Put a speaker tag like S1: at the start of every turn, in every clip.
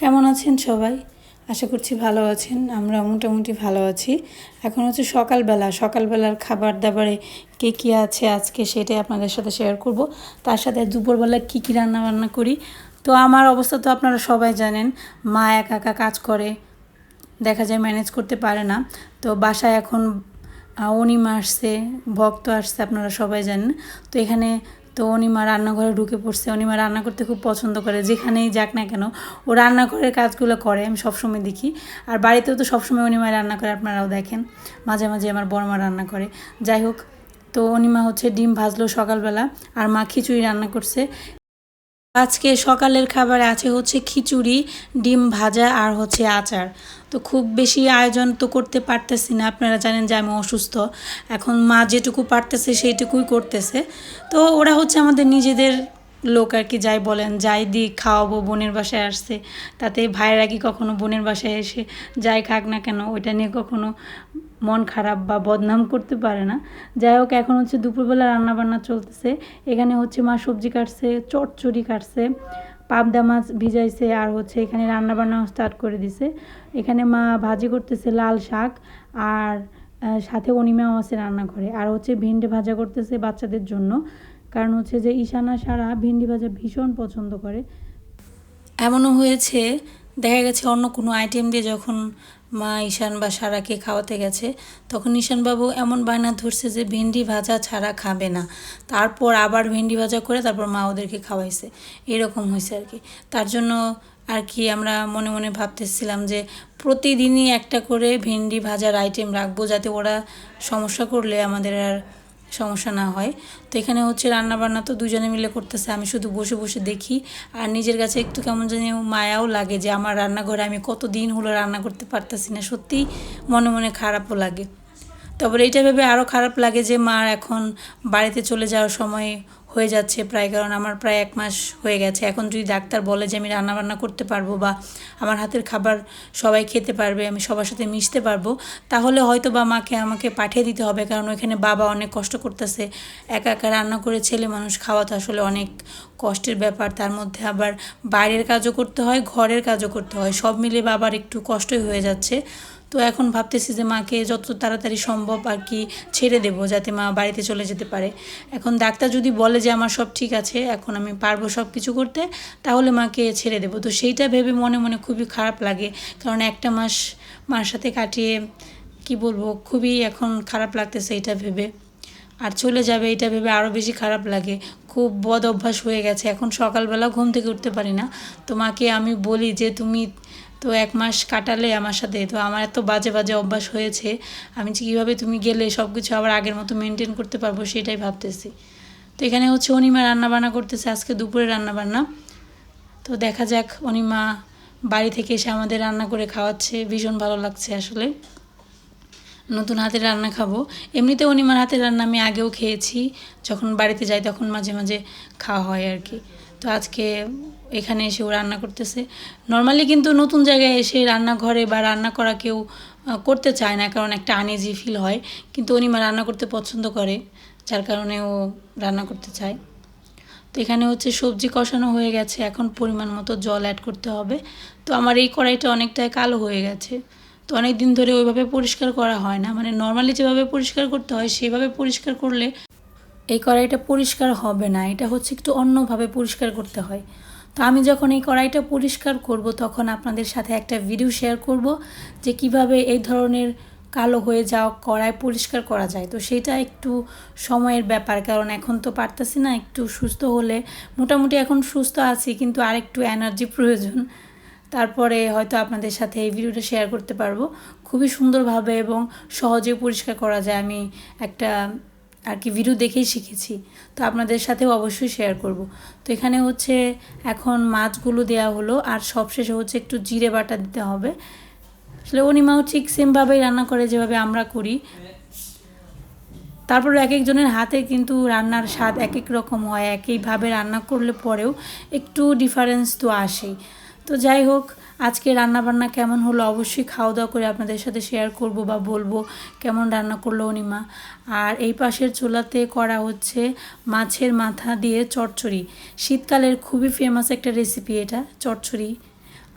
S1: কেমন আছেন সবাই? আশা করছি ভালো আছেন আমরা মোটামুটি ভালো আছি। এখন হচ্ছে সকালবেলা, সকালবেলার খাবার দাবারে কে কী আছে আজকে সেটাই আপনাদের সাথে শেয়ার করব। তার সাথে দুপুরবেলা কী কী রান্না বান্না করি? তো আমার অবস্থা তো আপনারা সবাই জানেন, মা একা একা কাজ করে, দেখা যায় ম্যানেজ করতে পারে না। তো বাসায় এখন অনিমা আসছে, ভক্ত আসছে, আপনারা সবাই জানেন। তো এখানে তো অনিমা রান্নাঘরে ঢুকে পড়ছে। অনিমা রান্না করতে খুব পছন্দ করে। যেখানেই যাক না কেন, ও রান্নাঘরের কাজগুলো করে, আমি সবসময় দেখি। আর বাড়িতেও তো সবসময় অনিমা রান্না করে, আপনারাও দেখেন। মাঝে মাঝে আমার বড়মা রান্না করে। যাই হোক, তো অনিমা হচ্ছে ডিম ভাজলো সকালবেলা, আর মা খিচুড়ি রান্না করছে। আজকে সকালের খাবারে আছে হচ্ছে খিচুড়ি, ডিম ভাজা আর হচ্ছে আচার। তো খুব বেশি আয়োজন তো করতে পারতেছি না। আপনারা জানেন যে আমি অসুস্থ। এখন মা যেটুকু পারতেছে সেইটুকুই করতেছে। তো ওরা হচ্ছে আমাদের নিজেদের লোক আর কি, যাই বলেন, যাই দিই খাওয়াবো, বোনের বাসায় আসছে। তাতে ভাইয়েরা কি কখনো বোনের বাসায় এসে যাই খাক না কেন, ওইটা নিয়ে কখনো মন খারাপ বা বদনাম করতে পারে না। যাই হোক, এখন হচ্ছে দুপুরবেলা রান্না বান্না চলতেছে। এখানে হচ্ছে মা সবজি কাটছে, চটচড়ি কাটছে, পাবদা মাছ ভিজাইছে আর হচ্ছে এখানে রান্না বান্না স্টার্ট করে দিছে। এখানে মা ভাজি করতেছে লাল শাক আর সাথে অনিমাও আছে রান্নাঘরে। আর হচ্ছে ভিন্ডি ভাজা করতেছে বাচ্চাদের জন্য। কারণ হচ্ছে যে ঈশানা সারা ভিন্ডি ভাজা ভীষণ পছন্দ করে। এমনও হয়েছে, দেখা গেছে অন্য কোনো আইটেম দিয়ে যখন মা ঈশান বা সারাকে খাওয়াতে গেছে, তখন ঈশানবাবু এমন বায়না ধরছে যে ভেন্ডি ভাজা ছাড়া খাবে না। তারপর আবার ভেন্ডি ভাজা করে তারপর মা ওদেরকে খাওয়াইছে। এরকম হয়েছে আর কি। তার জন্য আর কি আমরা মনে মনে ভাবতেছিলাম যে প্রতিদিনই একটা করে ভেন্ডি ভাজার আইটেম রাখব যাতে ওরা সমস্যা করলে আমাদের আর সমস্যা না হয়। তো এখানে হচ্ছে রান্না বান্না তো দুজনে মিলে করতেছে, আমি শুধু বসে বসে দেখি। আর নিজের কাছে একটু কেমন জানি মায়াও লাগে যে আমার রান্নাঘরে আমি কত দিন হলো রান্না করতে পারতেছি না সত্যিই মনে মনে খারাপও লাগে। তারপরে এইটা ভেবে আরও খারাপ লাগে যে মার এখন বাড়িতে চলে যাওয়ার সময় হয়ে যাচ্ছে প্রায়, কারণ আমার প্রায় এক মাস হয়ে গেছে। এখন যদি ডাক্তার বলে যে আমি রান্না বান্না করতে পারব বা আমার হাতের খাবার সবাই খেতে পারবে, আমি সবার সাথে মিশতে পারব, তাহলে হয়তো বা মাকে আমাকে পাঠিয়ে দিতে হবে, কারণ ওইখানে বাবা অনেক কষ্ট করতেছে। একা একা রান্না করে ছেলে মানুষ খাওয়া তো আসলে অনেক কষ্টের ব্যাপার। তার মধ্যে আবার বাইরের কাজও করতে হয়, ঘরের কাজও করতে হয়। সব মিলে বাবার একটু কষ্টই হয়ে যাচ্ছে। তো এখন ভাবতেছি যে মাকে যত তাড়াতাড়ি সম্ভব আর কি ছেড়ে দেবো যাতে মা বাড়িতে চলে যেতে পারে। এখন ডাক্তার যদি বলে যে আমার সব ঠিক আছে, এখন আমি পারব সব কিছু করতে, তাহলে মাকে ছেড়ে দেবো। তো সেইটা ভেবে মনে মনে খুবই খারাপ লাগে। কারণ একটা মাস মার সাথে কাটিয়ে কি বলব, খুবই এখন খারাপ লাগতেছে এটা ভেবে। আর চলে যাবে এটা ভেবে আরও বেশি খারাপ লাগে। খুব বদ অভ্যাস হয়ে গেছে। এখন সকালবেলা ঘুম থেকে উঠতে পারি না। তো মাকে আমি বলি যে তুমি তো এক মাস কাটালে আমার সাথে। তো আমার এত বাজে বাজে অভ্যাস হয়েছে। আমি যে কীভাবে তুমি গেলে সব কিছু আবার আগের মতো মেনটেন করতে পারব সেটাই ভাবতেছি। তো এখানে হচ্ছে অনিমা রান্নাবান্না করতেছে, আজকে দুপুরে রান্নাবান্না। তো দেখা যাক, অনিমা বাড়ি থেকে এসে আমাদের রান্না করে খাওয়াচ্ছে, ভীষণ ভালো লাগছে আসলে। নতুন হাতের রান্না খাব। এমনিতে অনিমার হাতের রান্না আমি আগেও খেয়েছি, যখন বাড়িতে যাই তখন মাঝে মাঝে খাওয়া হয় আর কি। তো আজকে এখানে এসে ও রান্না করতেছে। নর্মালি কিন্তু নতুন জায়গায় এসে রান্নাঘরে বা রান্না করা কেউ করতে চায় না, কারণ একটা আনইজি ফিল হয়। কিন্তু অনিমা রান্না করতে পছন্দ করে, যার কারণে ও রান্না করতে চায়। তো এখানে হচ্ছে সবজি কষানো হয়ে গেছে, এখন পরিমাণ মতো জল অ্যাড করতে হবে। তো আমার এই কড়াইটা অনেকটাই কালো হয়ে গেছে। তো অনেক দিন ধরে ওইভাবে পরিষ্কার করা হয় না। মানে নর্মালি যেভাবে পরিষ্কার করতে হয়, সেভাবে পরিষ্কার করলে এই কড়াইটা পরিষ্কার হবে না। এটা হচ্ছে একটু অন্যভাবে পরিষ্কার করতে হয়। তো আমি যখন এই কড়াইটা পরিষ্কার করব, তখন আপনাদের সাথে একটা ভিডিও শেয়ার করব যে কীভাবে এই ধরনের কালো হয়ে যাওয়া কড়াই পরিষ্কার করা যায়। তো সেটা একটু সময়ের ব্যাপার, কারণ এখন তো পারতেছি না একটু সুস্থ হলে। মোটামুটি এখন সুস্থ আছি, কিন্তু আর একটু এনার্জি প্রয়োজন। তারপরে হয়তো আপনাদের সাথে এই ভিডিওটা শেয়ার করতে পারব। খুবই সুন্দরভাবে এবং সহজে পরিষ্কার করা যায়। আমি একটা আর কি ভিডিও দেখেই শিখেছি। তো আপনাদের সাথেও অবশ্যই শেয়ার করব। তো এখানে হচ্ছে এখন মাছগুলো দেওয়া হলো, আর সবশেষে হচ্ছে একটু জিরে বাটা দিতে হবে। আসলে অনিমাও ঠিক সেমভাবেই রান্না করে, যেভাবে আমরা করি। তারপর এক একজনের হাতে কিন্তু রান্নার স্বাদ এক এক রকম হয় একইভাবে রান্না করলে পরেও একটু ডিফারেন্স তো আসেই। তো যাই হোক আজকে রান্না বান্না কেমন হলো অবশ্যই খাওয়া দাওয়া করে আপনাদের সাথে শেয়ার করব বা বলব কেমন রান্না করল অনিমা। আর এই পাশের চুলাতে করা হচ্ছে মাছের মাথা দিয়ে চচ্চড়ি। শীতকালের খুবই ফেমাস একটা রেসিপি এটা, চচ্চড়ি।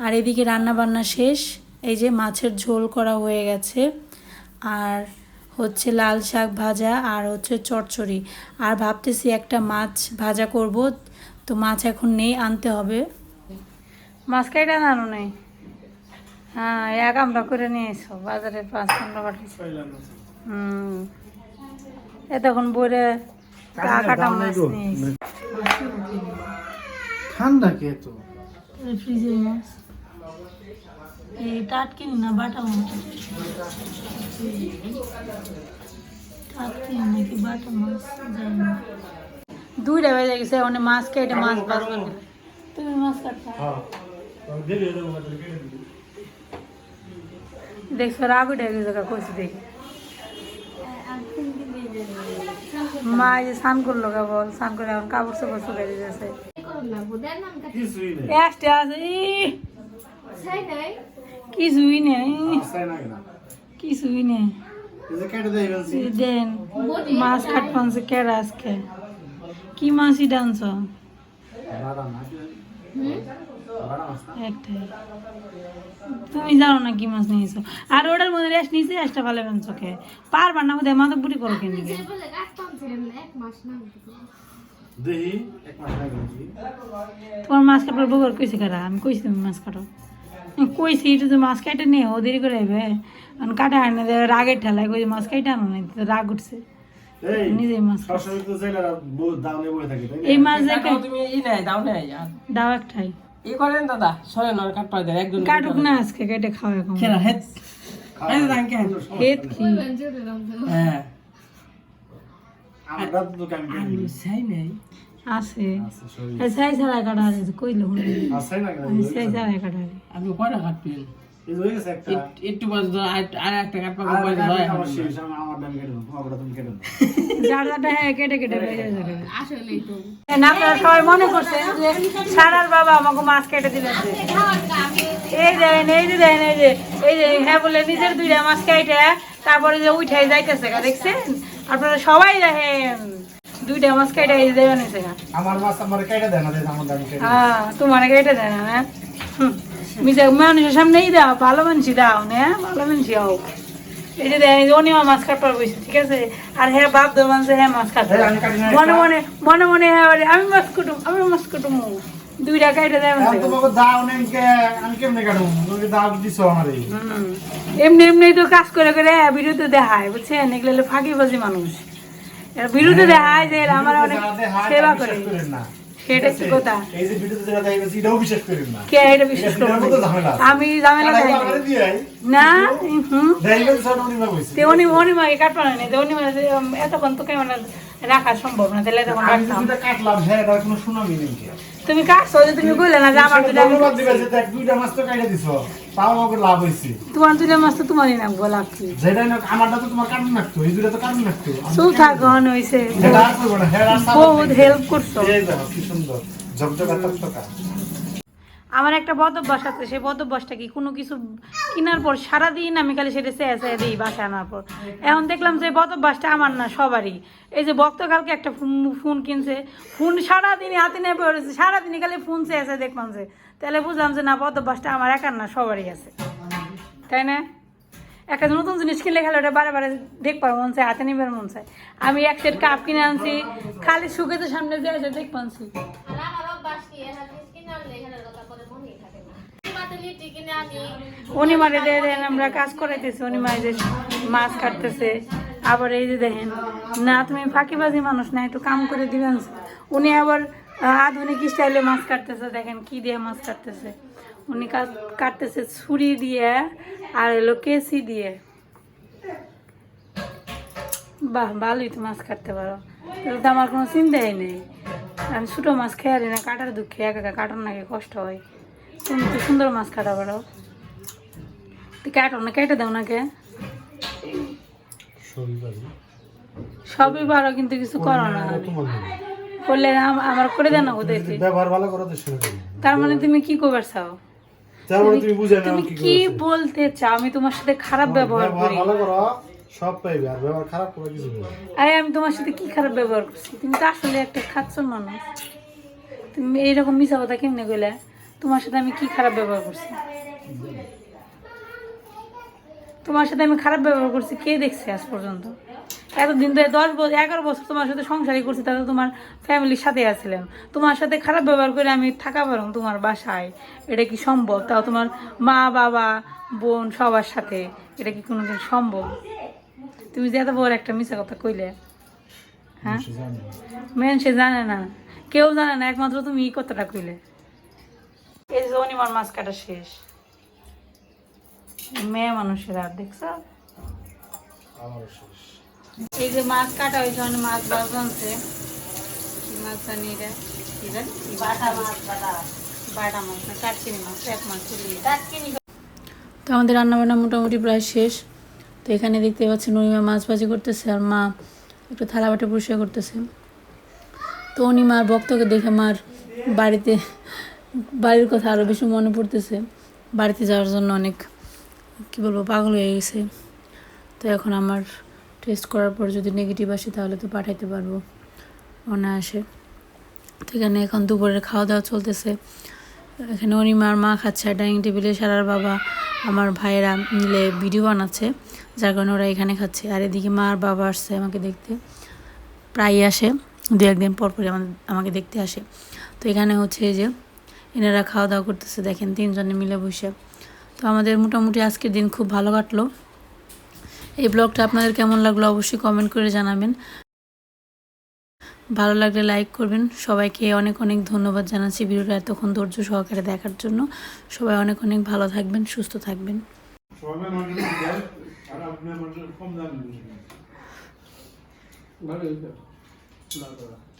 S1: আর এদিকে রান্না বান্না শেষ, এই যে মাছের ঝোল করা হয়ে গেছে। আর হচ্ছে লাল শাক ভাজা আর হচ্ছে চচ্চড়ি। আর ভাবতেছি একটা মাছ ভাজা করব, তো মাছ এখন নেই, আনতে হবে। মাছ কাইটা আনো নেই? হ্যাঁ এক আমরা করে নিয়ে এসো বাজারে পাঁচ পনেরো পাঠিয়েছি হুম। এ তখন বইরে কাটা মাছ নিয়ে
S2: ঠান্ডা কে তো
S1: মাছ। এই টাটকিনি না বাটা মাছ। টাটকিনি নাকি বাটা মাছ জানি না। দুইটা বেজে গেছে মানে মাছ কেটে মাছ বাজবে তুমি মাছ কাটতা দেখছ রাগ উঠে গেছে কইছি দেখি। মা এই যে স্নান করল কেবল স্নান করে এখন কাপড় চোপড় শুকাই দিতেছে একটা আছে ই, কিছুই নেই। কিছুই নেই। দেন মাছ কাটপানছে কেরা আজকে? কি মাছই ডানছ?
S2: না
S1: একটাই। তুমি জানো না কি মাছ নিয়েছো? আর ওটার মধ্যে রেস্ট নিয়েছে রেস্টটা ভালো বেন চোখে। পারবা না ওদের মাথা বুড়ি করো কেন তোমার মাছ কাটার বগর কইছে কারা? আমি কইছি তুমি মাছ কাটো। কইছি এটা যে মাছ কাটে নে ও দেরি করে আইবে? আর কাটা আনে রাগের ঠেলায় কই মাছ কাটে আনো না রাগ উঠছে।
S2: এই
S1: মাছ
S2: তো
S3: দাও
S1: একটাই।
S3: ই করেন দাদা সরেন আর কাট পাই দেন একজন
S1: কাটুক না আজকে কেটে খাওয়া কম
S3: খেলা হেড হেড দান কেন?
S1: হেত কি?
S3: হ্যাঁ।
S2: আমরা তো কাম করি
S3: চাই
S1: আছে
S2: আছে সরি।
S1: এই সাই সারা কাটা আছে কইলো হুন
S2: না
S1: আমি সাই সারা কাটা
S3: আপনি কয়টা কাটবেন?
S2: এই একটা।
S3: একটু- একটু বাজ দাও আর- আর একটা কাট পাবো
S2: আর
S3: পয়সা
S2: আমার শেষ আমার দাম কেটে দেবো তোমার তুমি কেটে দেবো
S1: যার হ্যাঁ কেটে কেটে বেজে যাবে। না আপনারা সবাই মনে করছেন যে সারার বাবা আমাকে মাছ কেটে এই দেন এই যে দেন এই যে এই যে হ্যাঁ বলে নিজের দুইটা মাছ কেটে তারপরে যে উঠাই যাইতেছে গা দেখছেন? আপনারা সবাই দেখেন দুইটা মাছ কেটে এই দেবেন
S2: আমার মাছ আমার কেটে দেয় না আমার দাম কেটে
S1: হ্যাঁ তোমার কেটে দেয় না না হুম, মিজা মানুষের সামনেই দাও ভালো মানুষই দাও না? ভালো মানুষই এই যে দেয় মাছ কাটবার বসে ঠিক আছে? আর হ্যাঁ বাপ হ্যাঁ মাছ কাটবে
S2: না
S1: মনে মনে মনে মনে হ্যাঁ আমি মাছ কুটুম আমি মাছ কুটুম দুইটা কাইটে দেয় হুম। এমনি এমনি তো কাজ করে করে বিরুদ্ধে দেখায় বুঝছেন? এগুলো হলো ফাঁকিবাজি মানুষ। বিরুদ্ধে দেখায় যে আমার অনেক সেবা করে।
S2: না।
S1: সেটা কি কথা
S2: এই যে ভিডিওতে যেটা দেখা গেছে এটাও বিশ্বাস করেন না
S1: কে এটা বিশ্বাস। আমি ঝামেলা
S2: আই।
S1: না হুম
S2: উনি।
S1: তে উনি উনি উনি এতক্ষণ তো কেমন রাখা সম্ভব না তাহলে তখন
S2: কাটলাম, হ্যাঁ, এটা কোনো সুনামি নেই।
S1: তুমি কাটছো যে তুমি কইলে না যে আমার দুইটা
S2: ধন্যবাদ দিবে যে দেখ, দুইটা মাছ তো কাটে দিছো। তাও আমার লাভ হইছে।
S1: তোমার দুইটা মাছ তো তোমারই নাম গোলাপ কি
S2: যেটা না আমারটা তো তোমার কাটন লাগতো, এই দুইটা তো কাটন লাগতো।
S1: সুথা গহন হইছে
S2: এটা আর করব না, হ্যাঁ, আর সাবান
S1: বহুত হেল্প করছ
S2: এই দেখো, কি সুন্দর। ঝকঝকা তকতকা।
S1: আমার একটা বদ অভ্যাস আছে, সেই বদ অভ্যাসটা কি? কোনো কিছু কেনার পর সারাদিন আমি খালি সেটা চেয়ে চেয়ে দিই বাসায় আনার পর। এখন দেখলাম যে বদ অভ্যাসটা আমার না, সবারই। এই যে ভক্ত কালকে একটা ফোন- কিনছে, ফোন সারাদিনই হাতে নিয়ে পড়েছে সারাদিনই খালি ফোন চেয়ে চেয়ে দেখলাম যে, তাহলে বুঝলাম যে না, বদ অভ্যাসটা আমার একার না, সবারই আছে। তাই না? একটা নতুন জিনিস কিনলে খেলে ওটা বারে বারে দেখবার মন চায়, হাতে নিবার মন চায়। আমি এক সেট কাপ কিনে আনছি, খালি শুকেতে সামনে দিয়ে এসে দেখ উনি মারে দিয়ে আমরা কাজ করাইতেছি। উনি মারে যে মাছ কাটতেছে। আবার এই যে দেখেন, না, তুমি ফাঁকিবাজি মানুষ না, একটু কাম করে দিবেন। উনি আবার আধুনিক স্টাইলে মাছ কাটতেছে। দেখেন কি দিয়ে মাছ কাটতেছে। উনি কাট- কাটতেছে ছুরি দিয়ে আর এলো কেসি দিয়ে। বাহ, ভালোই তো মাছ কাটতে পারো। তাহলে তো আমার কোনো চিন্তাই নেই। আমি ছোটো মাছ খেয়ে না, কাটার দুঃখে একা একা কাটার নাকি কষ্ট হয়। তুমি তো সুন্দর মাছ কাটা পারো তো কাটো না কেটে দাও না কে সবই পারো কিন্তু কিছু করো না। করলে আমার করে দেন কোথায়
S2: ব্যবহার ভালো করো তো
S1: তার মানে তুমি কি করবার চাও?
S2: তুমি বুঝে কি
S1: বলতে চাও? আমি তোমার সাথে খারাপ ব্যবহার
S2: ব্যবহার
S1: করি।
S2: ভালো করো সব পাইবে। আর ব্যবহার খারাপ করে কিছু
S1: আরে আমি তোমার সাথে কি খারাপ ব্যবহার করছি? তুমি তো আসলে একটা খাচ্ছ মানুষ। তুমি এইরকম মিশা কথা কেমনে গেলে তোমার সাথে আমি কি খারাপ ব্যবহার করছি? তোমার সাথে আমি খারাপ ব্যবহার করছি কে দেখছে আজ পর্যন্ত? এতদিন ধরে দশ বছর এগারো বছর তোমার সাথে সংসারই করছি তাতে তোমার ফ্যামিলির সাথে আছিলাম। তোমার সাথে খারাপ ব্যবহার করে আমি থাকা পারো তোমার বাসায় এটা কি সম্ভব? তাও তোমার মা বাবা বোন সবার সাথে এটা কি কোনোদিন সম্ভব? তুমি যে এত বড় একটা মিশা কথা কইলে হ্যাঁ? মেন সে জানে না। কেউ জানে না একমাত্র তুমি এই কথাটা কইলে। এই যে অনিমার মাছ কাটা শেষ। মেয়ে মানুষের আর দেখছ? এই যে মাছ কাটা হয়েছে অনেক মাছ বাজ আনছে কি মাছ জানি এটা কি জানি? বাটা মাছ বাটা বাটা মাছ না কাটকিনি মাছ এক মাছ চলিয়ে তো আমাদের রান্নাবান্না মোটামুটি প্রায় শেষ। তো এখানে দেখতে পাচ্ছেন অনিমা মাছ ভাজি করতেছে আর মা একটু থালা বাটা পরিষ্কার করতেছে। তো অনিমার ভক্তকে দেখে মার বাড়িতে বাড়ির কথা আরও বেশি মনে পড়তেছে। বাড়িতে যাওয়ার জন্য অনেক, কী বলব, পাগল হয়ে গেছে। তো এখন আমার টেস্ট করার পর যদি নেগেটিভ আসে তাহলে তো পাঠাইতে পারব অনায়াসে। তো এখানে এখন দুপুরের খাওয়া দাওয়া চলতেছে। এখানে অনিমার মা খাচ্ছে আর ডাইনিং টেবিলে সারার বাবা, আমার ভাইয়েরা মিলে ভিডিও বানাচ্ছে, যার কারণে ওরা এখানে খাচ্ছে। আর এদিকে মা আর বাবা আসছে আমাকে দেখতে। প্রায়ই আসে দু একদিন পর পরে আমাদের, আমাকে দেখতে আসে। তো এখানে হচ্ছে যে এনারা খাওয়া দাওয়া করতেছে দেখেন তিনজনে মিলে বসে। তো আমাদের মোটামুটি আজকের দিন খুব ভালো কাটলো। এই ব্লগটা আপনাদের কেমন লাগল অবশ্যই কমেন্ট করে জানাবেন। ভালো লাগলে লাইক করবেন। সবাইকে অনেক অনেক ধন্যবাদ জানাচ্ছি ভিডিওটা এতক্ষণ ধৈর্য সহকারে দেখার জন্য। সবাই অনেক অনেক ভালো থাকবেন সুস্থ থাকবেন।
S2: সবাই আর